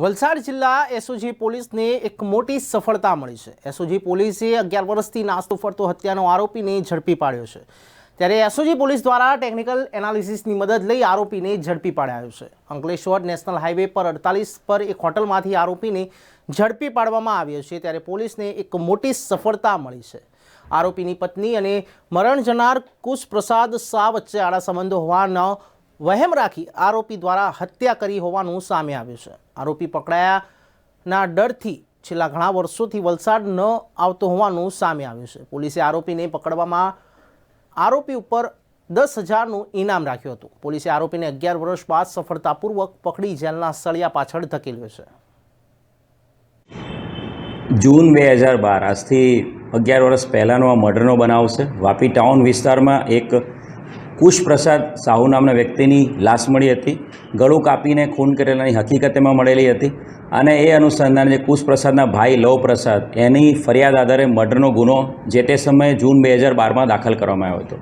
વલસાડ જિલ્લા એસઓજી પોલીસને એક મોટી સફળતા મળી છે. એસઓજી પોલીસે અગિયાર વર્ષથી નાસ્તો ફરતો હત્યાનો આરોપીને ઝડપી પાડ્યો છે. ત્યારે એસઓજી પોલીસ દ્વારા ટેકનિકલ એનાલિસિસની મદદ લઈ આરોપીને ઝડપી પાડાયો છે. અંકલેશ્વર નેશનલ હાઈવે પર અડતાલીસ પર એક હોટલમાંથી આરોપીને ઝડપી પાડવામાં આવ્યો છે. ત્યારે પોલીસને એક મોટી સફળતા મળી છે. આરોપીની પત્ની અને મરણ જનાર કુશ પ્રસાદ શાહ વચ્ચે આડા સંબંધો હોવાનો વહેમ રાખી આરોપી દ્વારા હત્યા કરી હોવાનું સામે આવ્યું છે. આરોપી પકડાયાના ડરથી છેલ્લા ઘણા વર્ષોથી વલસાડ ન આવતો હોવાનું સામે આવ્યું છે. પોલીસે આરોપીને પકડવામાં આરોપી ઉપર દસ હજારનું ઇનામ રાખ્યું હતું. પોલીસે આરોપીને અગિયાર વર્ષ બાદ સફળતાપૂર્વક પકડી જેલના સળિયા પાછળ ધકેલ્યો છે. જૂન બે હજાર બાર આજથી અગિયાર વર્ષ પહેલાંનો આ મર્ડરનો બનાવ છે. વાપી ટાઉન વિસ્તારમાં એક કુશ પ્રસાદ સાહુ નામના વ્યક્તિની લાશ મળી હતી. ગળું કાપીને ખૂન કરેલાની હકીકત એમાં મળેલી હતી અને એ અનુસંધાને જે કુશપ્રસાદના ભાઈ લવ પ્રસાદ એની ફરિયાદ આધારે મર્ડરનો ગુનો જે તે સમયે જૂન બે હજાર બારમાં દાખલ કરવામાં આવ્યો હતો.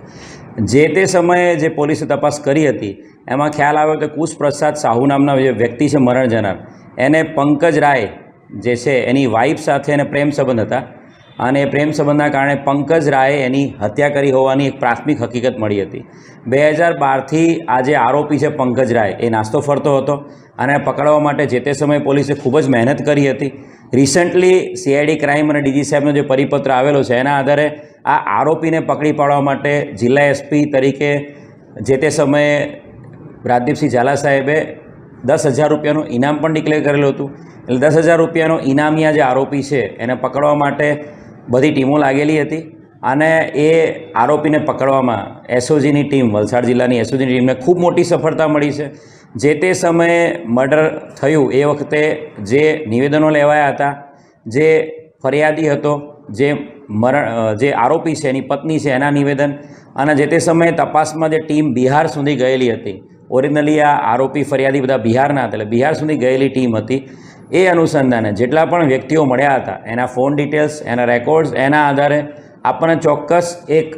જે તે સમયે જે પોલીસે તપાસ કરી હતી, એમાં ખ્યાલ આવ્યો કે કુશપ્રસાદ સાહુ નામના જે વ્યક્તિ છે મરણ જનાર એને પંકજ રાય જે છે એની વાઇફ સાથે એને પ્રેમ સંબંધ હતા. અને પ્રેમ સંબંધના કારણે પંકજ રાયે એની હત્યા કરી હોવાની એક પ્રાથમિક હકીકત મળી હતી. બે હજાર બારથી આ જે આરોપી છે પંકજ રાય. એ નાસ્તો ફરતો હતો અને પકડવા માટે જે તે સમયે પોલીસે ખૂબ જ મહેનત કરી હતી. રિસન્ટલી સીઆઈડી ક્રાઇમ અને ડીજી સાહેબનો જે પરિપત્ર આવેલો છે, એના આધારે આ આરોપીને પકડી પાડવા માટે જિલ્લા એસપી તરીકે જે તે સમયે રાજદીપસિંહ ઝાલા સાહેબે દસ હજાર રૂપિયાનું ઇનામ પણ ડિક્લેર કરેલું હતું. એટલે દસ હજાર રૂપિયાનો ઇનામિયા જે આરોપી છે, એને પકડવા માટે બધી ટીમો લાગેલી હતી અને એ આરોપીને પકડવામાં એસઓજીની ટીમ, વલસાડ જિલ્લાની એસઓજીની ટીમને ખૂબ મોટી સફળતા મળી છે. જે તે સમયે મર્ડર થયું, એ વખતે જે નિવેદનો લેવાયા હતા, જે ફરિયાદી હતો, જે મરણ જે આરોપી છે, એની પત્ની છે, એના નિવેદન અને જે તે સમયે તપાસમાં જે ટીમ બિહાર સુધી ગયેલી હતી, ઓરિજિનલી આ આરોપી ફરિયાદી બધા બિહારના હતા, એટલે બિહાર સુધી ગયેલી ટીમ હતી. એ અનુસંધાને જેટલા પણ વ્યક્તિઓ મળ્યા હતા, એના ફોન ડિટેલ્સ એના રેકોર્ડ્સ એના આધારે આપણને ચોક્કસ એક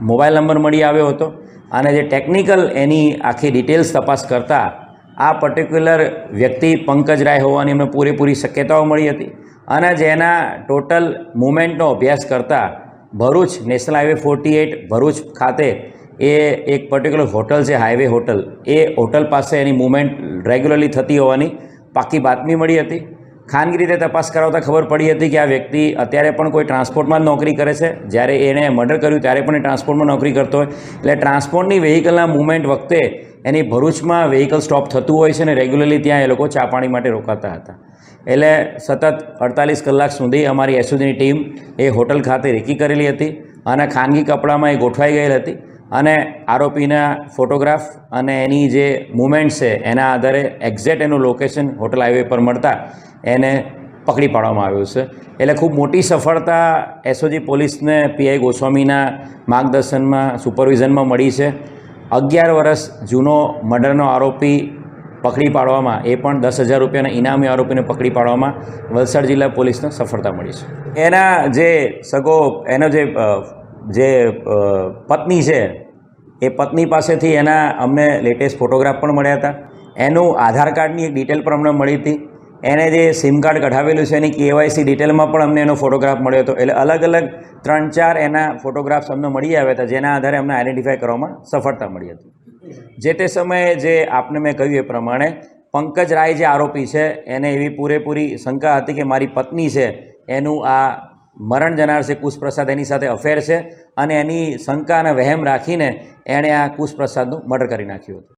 મોબાઈલ નંબર મળી આવ્યો હતો અને જે ટેકનિકલ એની આખી ડિટેલ્સ તપાસ કરતાં આ પર્ટિક્યુલર વ્યક્તિ પંકજ રાય હોવાની એમને પૂરેપૂરી શક્યતાઓ મળી હતી અને જેના ટોટલ મુમેન્ટનો અભ્યાસ કરતાં Bharuch national highway forty eight Bharuch ખાતે એ એક પર્ટિક્યુલર હોટલ છે હાઈવે હોટલ એ હોટલ પાસે એની મુમેન્ટ રેગ્યુલરલી થતી હોવાની પાકી બાતમી મળી હતી. ખાનગી રીતે તપાસ કરાવતા ખબર પડી હતી કે આ વ્યક્તિ અત્યારે પણ કોઈ ટ્રાન્સપોર્ટમાં જ નોકરી કરે છે. જ્યારે એણે મર્ડર કર્યું ત્યારે પણ એ ટ્રાન્સપોર્ટમાં નોકરી કરતો હોય. એટલે ટ્રાન્સપોર્ટની વેહિકલના મૂવમેન્ટ વખતે એની ભરૂચમાં વેહિકલ સ્ટોપ થતું હોય છે ને રેગ્યુલરલી ત્યાં એ લોકો ચા પાણી માટે રોકાતા હતા. એટલે સતત અડતાલીસ કલાક સુધી અમારી એસઓજીની ટીમ એ હોટલ ખાતે રેકી કરેલી હતી. અને ખાનગી કપડામાં એ ગોઠવાઈ ગયેલ હતી. અને આરોપીના ફોટોગ્રાફ અને એની જે મુમેન્ટ છે, એના આધારે એક્ઝેક્ટ એનું લોકેશન હોટલ હાઈવે પર મળતા એને પકડી પાડવામાં આવ્યું છે. એટલે ખૂબ મોટી સફળતા એસઓજી પોલીસને પીઆઈ ગોસ્વામીના માર્ગદર્શનમાં સુપરવિઝનમાં મળી છે. અગિયાર વર્ષ જૂનો મર્ડરનો આરોપી પકડી પાડવામાં, એ પણ દસ હજાર રૂપિયાના ઇનામી આરોપીને પકડી પાડવામાં વલસાડ જિલ્લા પોલીસને સફળતા મળી છે. એના જે સગો, એનો જે જે પત્ની છે, એ પત્ની પાસેથી એના અમને લેટેસ્ટ ફોટોગ્રાફ પણ મળ્યા હતા. એનું આધાર કાર્ડની એક ડિટેલ પણ અમને મળી હતી. એને જે સિમ કાર્ડ કઢાવેલું છે એની કેવાયસી ડિટેલમાં પણ અમને એનો ફોટોગ્રાફ મળ્યો હતો. એટલે અલગ અલગ ત્રણ ચાર એના ફોટોગ્રાફ્સ અમને મળી આવ્યા હતા, જેના આધારે અમને આઈડેન્ટિફાય કરવામાં સફળતા મળી હતી. જે તે સમયે જે આપને મેં કહ્યું એ પ્રમાણે, પંકજ રાય જે આરોપી છે, એને એવી પૂરેપૂરી શંકા હતી કે મારી પત્ની છે, એનું આ મરણ જનાર છે, કુશપ્રસાદ એની સાથે અફેર છે અને એની શંકા અને વહેમ રાખીને એણે આ કુશપ્રસાદનું મર્ડર કરી નાખ્યું હતું.